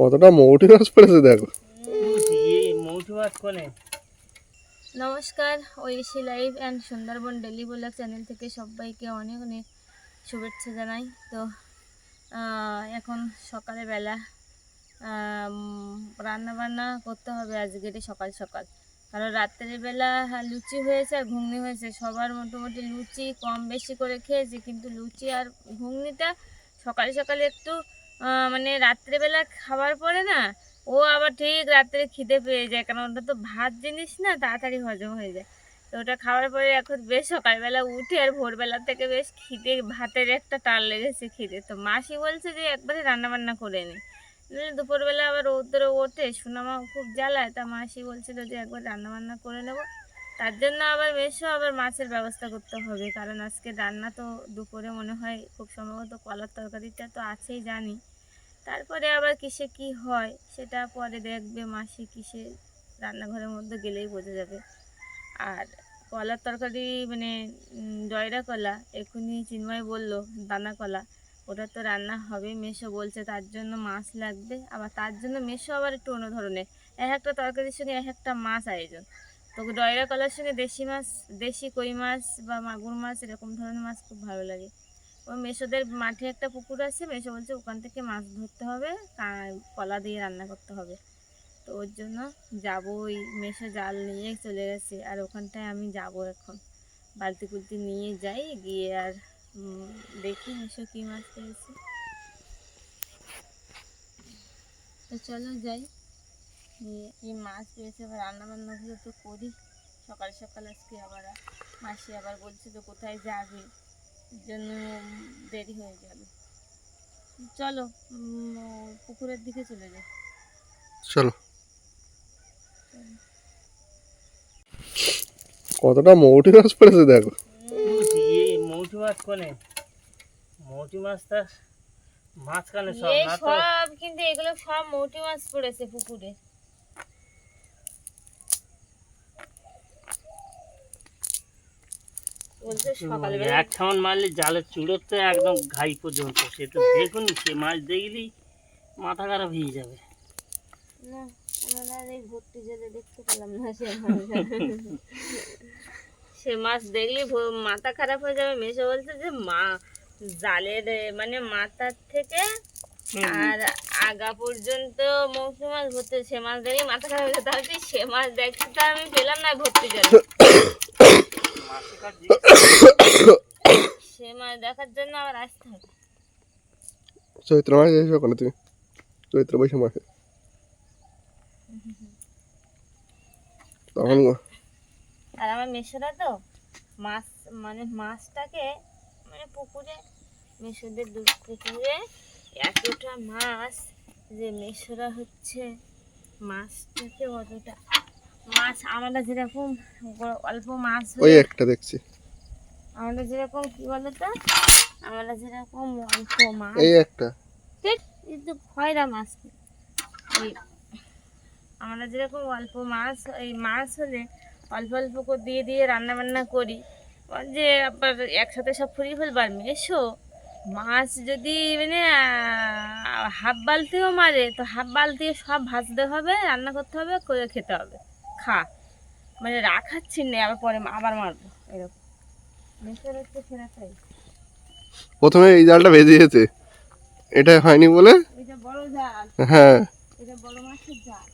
কতটা মৌটি মাছ পড়েছে দেখো। নমস্কার Oishi live and Sundarban daily blog channel থেকে সবাইকে অনেক অনেক শুভেচ্ছা জানাই। তো এখন সকালে বেলা রান্না বান্না করতে হবে আজকের সকাল সকাল। কারণ রাত্রের বেলা হ্যাঁ, লুচি হয়েছে আর ঘুগনি হয়েছে। সবার মোটামুটি লুচি কম বেশি করে খেয়েছে কিন্তু লুচি আর ঘুগনিটা সকালে সকালে একটু মানে রাত্রেবেলা খাওয়ার পরে না, ও আবার ঠিক রাত্রে খিদে পেয়ে যায়, কারণ ওটা তো ভাত জিনিস না, তাড়াতাড়ি হজম হয়ে যায়। তো ওটা খাওয়ার পরে এখন বেশ সকালবেলা উঠে আর ভোরবেলা থেকে বেশ খিদে, ভাতের একটা টান লেগেছে খিদে। তো মাসি বলছে যে একবারে রান্নাবান্না করে নে। দুপুরবেলা আবার রৌদ্র ওঠে, সুনামা খুব জ্বালায়, তা মাসি বলছিল যে একবার রান্নাবান্না করে নেব। তার জন্য আবার বেশও আবার মাছের ব্যবস্থা করতে হবে। কারণ আজকে রান্না তো দুপুরে মনে হয় খুব সম্ভবত কলার তরকারিটা তো আছেই জানি। তারপরে আবার কিসে কি হয় সেটা পরে দেখবে মাসি কিসে রান্নাঘরের মধ্যে গেলেই বোঝা যাবে। আর কলার তরকারি মানে জয়রা কলা এক্ষুনি চিন্ময় বলল, দানা কলা, ওটা তো রান্না হবে মেশো বলছে তার জন্য মাছ লাগবে। আবার তার জন্য মেশো আবার একটু অন্য ধরনের, এক একটা তরকারির সঙ্গে এক একটা মাছ আয়োজন। তো ডয়রা কলার সঙ্গে দেশি মাছ, দেশি কই মাছ বা মাগুর মাছ, এরকম ধরনের মাছ খুব ভালো লাগে। ও মেশোদের মাঠে একটা পুকুর আছে, মেশো বলছে ওখান থেকে মাছ ধরতে হবে কলা দিয়ে রান্না করতে হবে। তো ওর জন্য যাব ওই মেশো জাল নিয়ে চলে গেছে, আর ওখানটায় আমি যাব এখন। বালতি কুলতি নিয়ে যাই, গিয়ে আর দেখি মেশো কী মাছ পেয়েছে। তো চলো যাই। কী মাছ পেয়েছে এবার রান্না বান্নাগুলো তো করি। সকাল সকাল আজকে আবার মাসি আবার বলছে তো কোথায় যাবে জন্য দেরি হয়ে যাবে। চলো পুকুরের দিকে চলে যাই। চলো। কতটা মৌটি মাছ পড়েছে দেখো। মৌটি মাছ কোনে? মৌটি মাছটা মাঝখানে এই সব কিন্তু এগুলো সব মৌটি মাছ পড়েছে পুকুরে বলছে সকালবেলা এক ছাউন মারলে জালের চুড়োর তো একদম ঘাই পর্যন্ত। সে তো দেখুন সে মাছ দেখলেই মাথা খারাপ হয়ে যাবে। না ভর্তি জলে দেখতে পেলাম না সে মাছ। সে মাছ দেখলে মাথা খারাপ হয়ে যাবে। মেসো বলছে যে মা জালের মানে মাথার থেকে আর আগা পর্যন্ত মৌসুমি মাছ ভর্তি সে মাছ দেখলে মাথা খারাপ হয়ে যাবে। তাহলে সে মাছ দেখতে তো আমি পেলাম না ভর্তি জলে। সে মাছ দেখার জন্য আবার আসতে হবে। চৈত্র মাস এসে ওখানে তুমি। চৈত্র বৈশাখ মাসে। তখন আর আমার মেশোরা তো মাছ মানে মাছটাকে মানে পুকুরে মেশোদের দু পুকুরে এতটা মাছ যে মেশোরা হচ্ছে মাছটাকে অতটা মাছ আমরা যেরকম অল্প মাছ ওই একটা দেখছি। আমরা যেরকম কি বলতো? আমরা যেরকম অল্প মাছ। এই একটা। কিন্তু খয়রা মাছ। এই আমরা যেরকম অল্প মাছ এই মাছ হলে অল্প অল্প করে দিয়ে দিয়ে রান্না বান্না করি যে আবার একসাথে সব ফুরিয়ে ফেলবার মেশো। মাছ যদি মানে হাফ বালতিও মারে তো হাফ বালতি সব ভাজতে হবে রান্না করতে হবে করে খেতে হবে। খা। মানে রাখাচ্ছি না আবার পরে আবার মারবো এরকম। প্রথমে এই জালটা গেছে এটা হয়নি বলে? এটা বড় জাল। হ্যাঁ এটা বড় মাছের জাল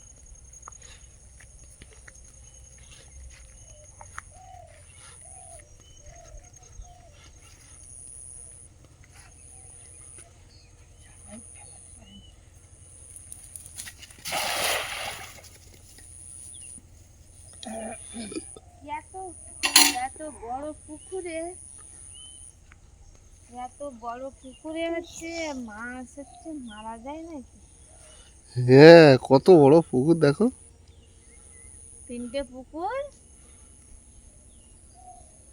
এত এত বড় পুকুরে এত বড় পুকুরে হচ্ছে মাছ হচ্ছে মারা যায় নাকি? হ্যাঁ কত বড় পুকুর দেখো। তিনটে পুকুর?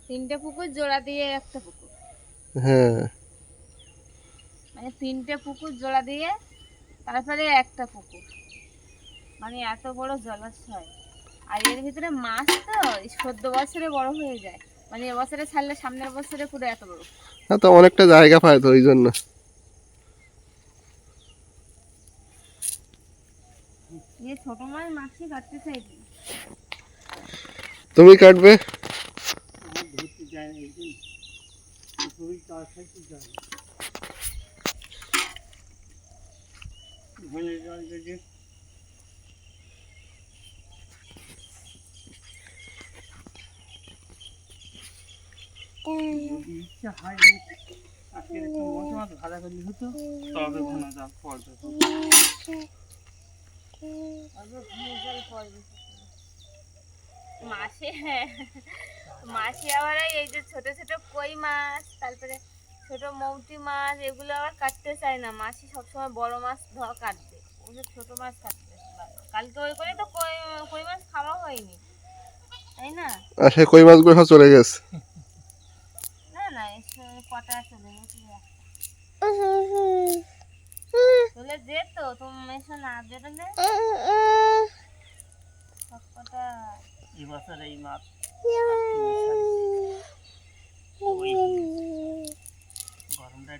তিনটে পুকুর জোড়া দিয়ে একটা পুকুর। হ্যাঁ। মানে তিনটে পুকুর জোড়া দিয়ে তারপরে একটা পুকুর। মানে এত বড় জলাশয়। আর এর ভিতরে মাছ তো চোদ্দ বছরে বড় হয়ে যায়। মানে এবছরে ছাড়লে সামনের বছরে পুরো এত বড়। হ্যাঁ তো অনেকটা জায়গা পায় তো ওই জন্য। ছোট মাছ মাছই কাটতে চাইছি তুমি কাটবে? ধরতে যায় না এই জন্য পুকুরের তার খাইতে যায় না ঘনের জল যদি যদি ইচ্ছা হয় যে আজকে একটু মশলা মাছ ভাজা করলে হতো তবে ঘন জল পড়বে মাছে মাছে আবার এই যে ছোট ছোট কই মাছ তারপরে ছোট মৌটি মাছ এগুলো আবার কাটতে চায় না। মাছই সবসময় বড় মাছ ধর কাটবে। ওগুলো ছোট মাছ কাটতে কালকে ওই করে তো কই কই মাছ খাওয়া হয়নি। তাই না? আর সে কই মাছগুলো সব চলে গেছে না না এসে কটা চলে গেছে চলে যেত তুমি এসে না বেরোলে কটা এবছর এই মাছ। গরমটা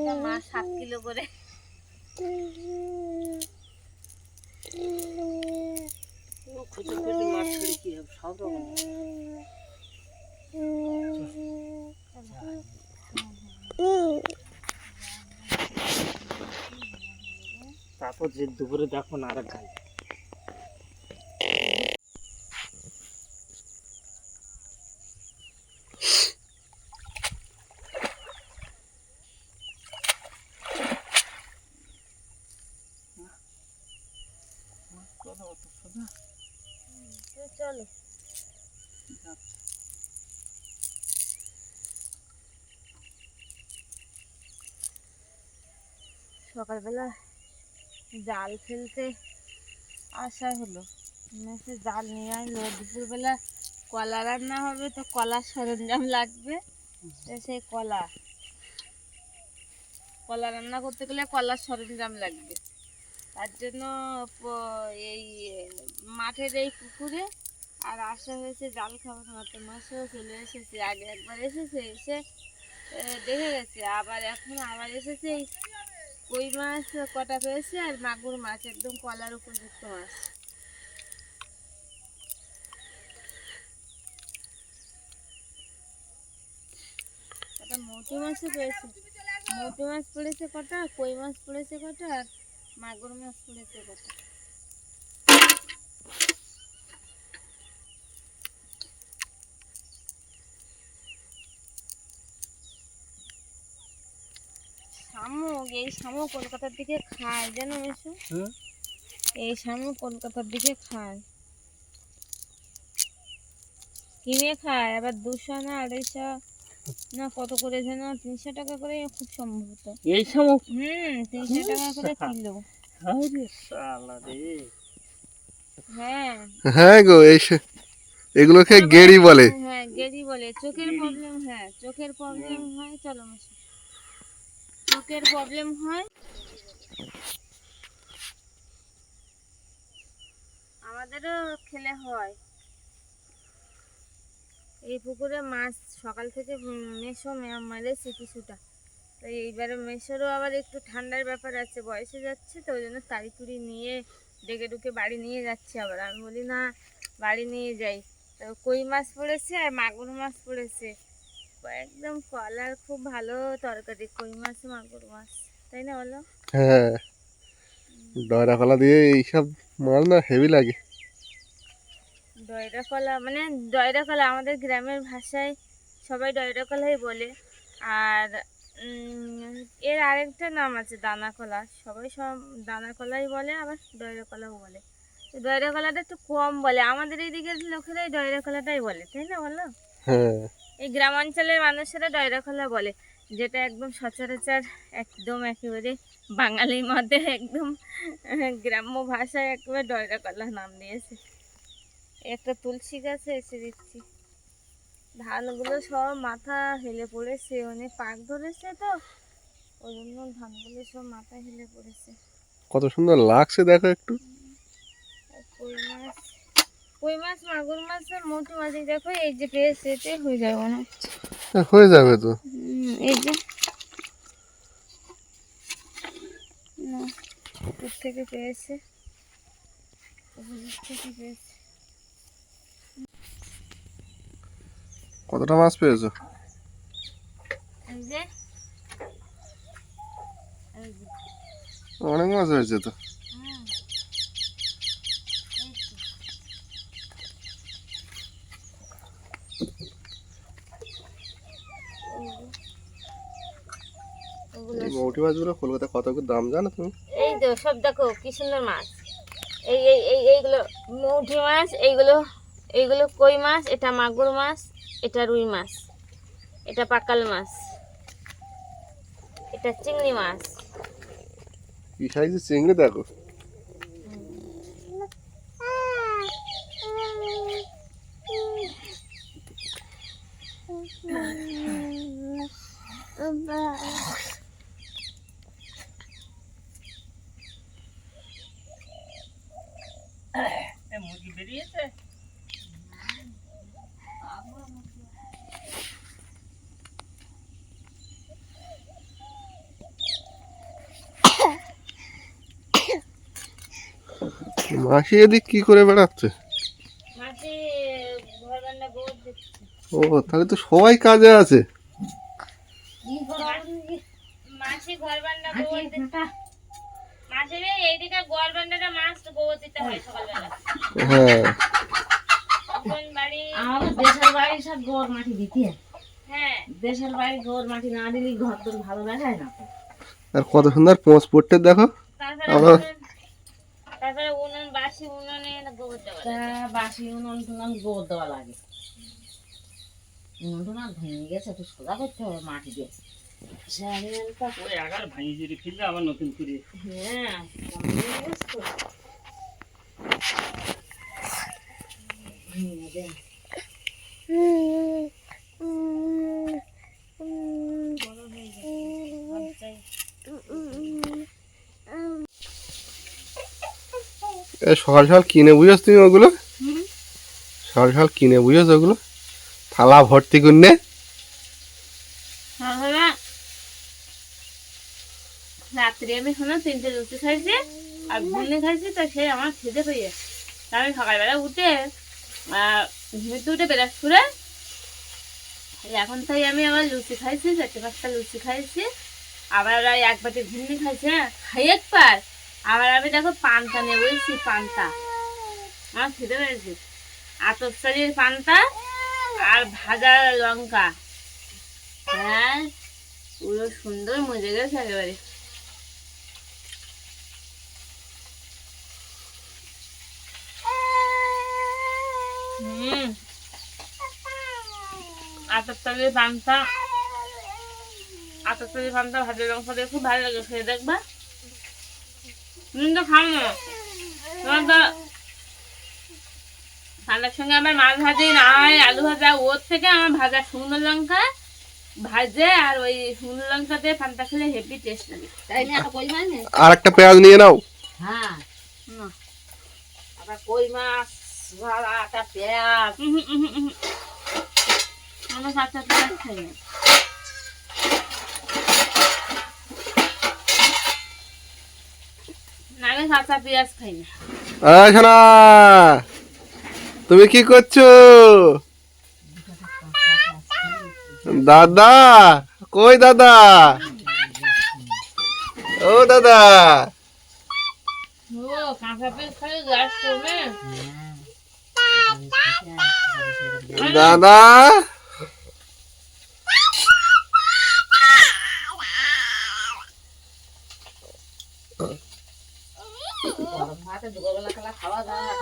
একটা মাছ সাত কিলো করে। খুঁজে খুঁজে মাছ সব রকম তারপর যে দুপুরে দেখো না আর অত সোজা তো চলো। সকালবেলা জাল ফেলতে আসা হলো। সে জাল নিয়ে আসলো দুপুরবেলা কলা রান্না হবে তো কলার সরঞ্জাম লাগবে। সেই কলা। কলা রান্না করতে গেলে কলার সরঞ্জাম লাগবে। তার জন্য এই মাঠের এই পুকুরে আর আসা হয়েছে জাল খাবার মতো মাছও চলে এসেছে, আগে একবার এসেছে, এসে দেখে গেছে, আবার এখন আবার এসেছে কই মাছ কটা পেয়েছে আর মাগুর মাছ, একদম কলার উপযুক্ত মাছ। কটা মৌটি মাছও পেয়েছে? মৌটি মাছ পড়েছে কটা, কই মাছ পড়েছে কটা, আর মাগুর মাছ পড়েছে কটা? শামুক এই শামুক কলকাতার দিকে খায় জানো মেশো? এই শামুক কলকাতার দিকে খায়। কিনে খায় আবার দুশো না আড়াইশো না কত করে যেন তিনশো টাকা করে খুব সম্ভবত। এই শামুক হুম তিনশো টাকা করে কিলো। আরে শালা রে। হ্যাঁ। হ্যাঁ গো এই এগুলোকে গেড়ি বলে। হ্যাঁ গেরি বলে। চোখের প্রবলেম হ্যাঁ চোখের প্রবলেম হয় চলো মাসি প্রবলেম হয়। আমাদেরও খেলে হয়। এই পুকুরে মাছ সকাল থেকে মেশো, মে- মেরেছে কিছুটা তো এইবারে মেশোরও আবার একটু ঠান্ডার ব্যাপার আছে, বয়সে যাচ্ছে তো, ওই জন্য তাড়ি তুড়ি নিয়ে ডেকে ডুকে বাড়ি নিয়ে যাচ্ছে আবার। আমি বলি, না, বাড়ি নিয়ে যাই। তো কই মাছ পড়েছে আর মাগুর মাছ পড়েছে? একদম কলার খুব ভালো তরকারি কই মাছ মাগুর মাছ তাই না বলো? হ্যাঁ ডয়রা কলা দিয়ে এইসব মাছ না হেভি লাগে। ডয়রা কলা মানে ডয়রা কলা আমাদের গ্রামের ভাষায় সবাই ডয়রা কলাই বলে। আর এর আরেকটা নাম আছে দানা কলা সবাই সব দানা কলাই বলে আবার ডয়রা কলাও বলে। ডয়রা কলাটা একটু কম বলে আমাদের এই দিকের লোকেরাই ডয়রা কলাটাই বলে তাই না বলো? হ্যাঁ। এই গ্রামাঞ্চলের মানুষেরা ডয়রা খোলা বলে যেটা একদম সচরাচর একদম একেবারে বাঙালির মধ্যে একদম গ্রাম্য ভাষায় একেবারে ডয়রা কলা নাম দিয়েছে। একটা তুলসী গাছে এসে দিচ্ছি। ধানগুলো সব মাথা হেলে পড়েছে অনেক পাক ধরেছে তো ওই জন্য ধানগুলো সব মাথা হেলে পড়েছে। কত সুন্দর লাগছে দেখো একটু। আর কই মাছ মাগুর মাছ মোটি মাছ দেখো এই যে পেয়েছে এতে হয়ে যাবে মনে হচ্ছে। হয়ে যাবে তো। এই যে। না উপর থেকে পেয়েছে। থেকে পেয়েছে। কতটা মাছ পেয়েছ? অনেক মাছ হয়েছে তো হুম এই তো। এই যে। ওগুলো এই মৌটি মাছগুলো কলকাতা কত করে দাম জানো তুমি? এই তো সব দেখো কি সুন্দর মাছ। এই এই এই এইগুলো মৌটি মাছ এইগুলো এইগুলো কই মাছ? এটা মাগুর মাছ এটা রুই মাছ এটা পাকাল মাছ এটা চিংড়ি মাছ। কি সাইজের চিংড়ি দেখো? মাসি এদিক কি করে বেড়াচ্ছে? ও তাহলে তো সবাই কাজে আছে। হয় হ্যাঁ। কোন বাড়ি আমাদের দেশের বাড়ি সব মাটি দিতে। হ্যাঁ। দেশের বাড়ি গোবর না দিলে ঘর তোর ভালো দেখায় না আর কত সুন্দর পোঁচ পড়তে দেখো। আমরা- বাসি উনুনে গোবর দেওয়া তা বাসি উনুন টুনুন গোবর দেওয়া লাগে উনুন টুনুন ভেঙে গেছে একটু সোজা করতে হবে মাটি দিয়ে ওই আগার ভাঙি জুড়ে ফিরলে আবার নতুন করে হ্যাঁ। ভেঙে দেয়। সকাল সকাল কিনে তুমি ওগুলো? সকাল সকাল কিনে ওগুলো? থালা ভর্তি করে রাত্রে আমি শোনো তিনটে রুটি খাইছি আর ঘুগনি খাইছি তো সে আমার খিদে পেয়ে আমি সকালবেলা উঠে ঘুমিতে উঠে বেরাস করে এখন তাই আমি আবার লুচি খাইছি চারটে পাঁচটা লুচি খাইছি। আবার ওরা এক বাটি ঘুগনি খাইছে হ্যাঁ। খাই একবার। আবার আমি দেখো পান্তা নিয়ে বলছি পান্তা। আমার খেতে পেরেছি আতর পান্তা আর ভাজা লঙ্কা। হ্যাঁ পুরো সুন্দর মজে গেছে একেবারে। আটার পান্তা তলে পান্তা, ভাজা লঙ্কা দিয়ে খুব ভালো লাগে, খেয়ে দেখবা। তো খাও না। তোমার তো ঠান্ডার সঙ্গে আমার মাছ ভাজি না হয় আলু ভাজা। ওর থেকে আমার ভাজা শুকনো লঙ্কা ভাজে আর ওই শুকনো লঙ্কা পান্তা খেলে হেভি টেস্ট লাগে। তাই না? একটা? আর পেঁয়াজ নিয়ে নাও। হ্যাঁ। না। কই মাছ? ভাড়া একটা পেঁয়াজ। আমরা কাঁচা পেঁয়াজ খাই না। আমি কাঁচা পেঁয়াজ খাই না। আয় তুমি কি করছ? দাদা কই দাদা? ও দাদা। দাদা গরম ভাতে দুপুরবেলা খাওয়া দাওয়া